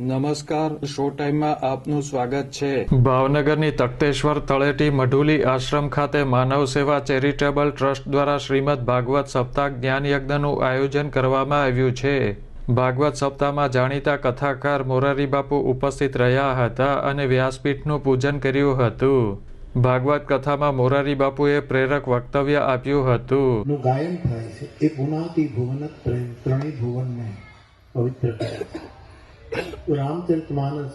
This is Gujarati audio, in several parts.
નમસ્કાર શો ટાઈમમાં આપનું સ્વાગત છે. ભાવનગરની તખતેશ્વર તળેટી મઢુલી આશ્રમ ખાતે માનવ સેવા ચેરિટેબલ ટ્રસ્ટ દ્વારા શ્રીમદ ભાગવત સપ્તાહ જ્ઞાન યજ્ઞનું આયોજન કરવામાં આવ્યું છે. ભાગવત સપ્તાહમાં જાણીતા કથાકાર મોરારી બાપુ ઉપસ્થિત રહ્યા હતા અને વ્યાસપીઠનું પૂજન કર્યું હતું. ભાગવત કથામાં મોરારી બાપુએ પ્રેરક વક્તવ્ય આપ્યું હતું. ગાયન થાય છે. એ ગુણાતી ભુવન પ્રેમ ત્રણેય ભુવનને પવિત્ર માનસ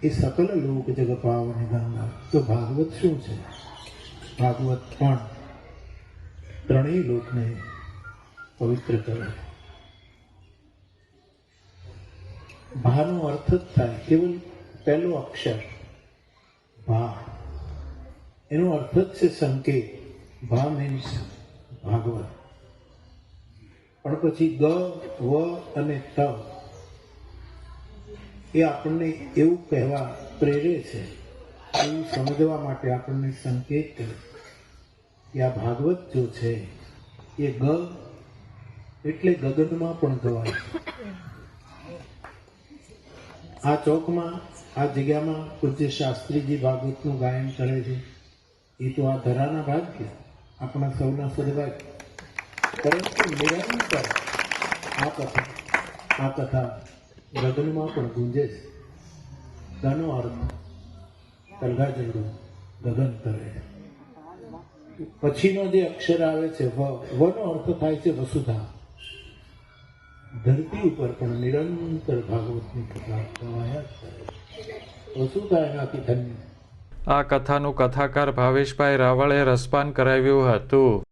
એ સકલ લોક જગ ગંગા તો ભાગવત શું છે ભાગવત પણ ત્રણેય લોકને પવિત્ર કરે ભાનો અર્થ જ થાય કેવલ પહેલો અક્ષર ભા એનો અર્થ જ છે સંકેત ભા મીન્સ ભાગવત પણ પછી ગ વ અને ત એ આપણને એવું કહેવા પ્રેરે છે. એવું સમજવા માટે આપણને સંકેત કરે. કે આ ભાગવત જો છે, એ ગ એટલે ગગનમાં પણ ગવાય આ ચોકમાં, આ જગ્યામાં પૂજ્ય શાસ્ત્રીજી ભાગવતનું ગાયન કરે છે. એ તો આ ધરાના ભાગ્ય, આપણા સૌના સદભાગ્ય. પરંતુ નિરંતર આ કથા આ કથા ગગનમાં પણ ગુંજે છે. અર્થ તલગાજંડુ ગગન તરે પછીનો જે અક્ષર આવે છે વનો અર્થ થાય છે વસુધા. ધરતી ઉપર પણ નિરંતર ભાગવતની કથા ગવાયા વસુધા એનાથી ધન્ય. આ કથાનું કથાકાર ભાવેશભાઈ રાવળે રસપાન કરાવ્યું હતું.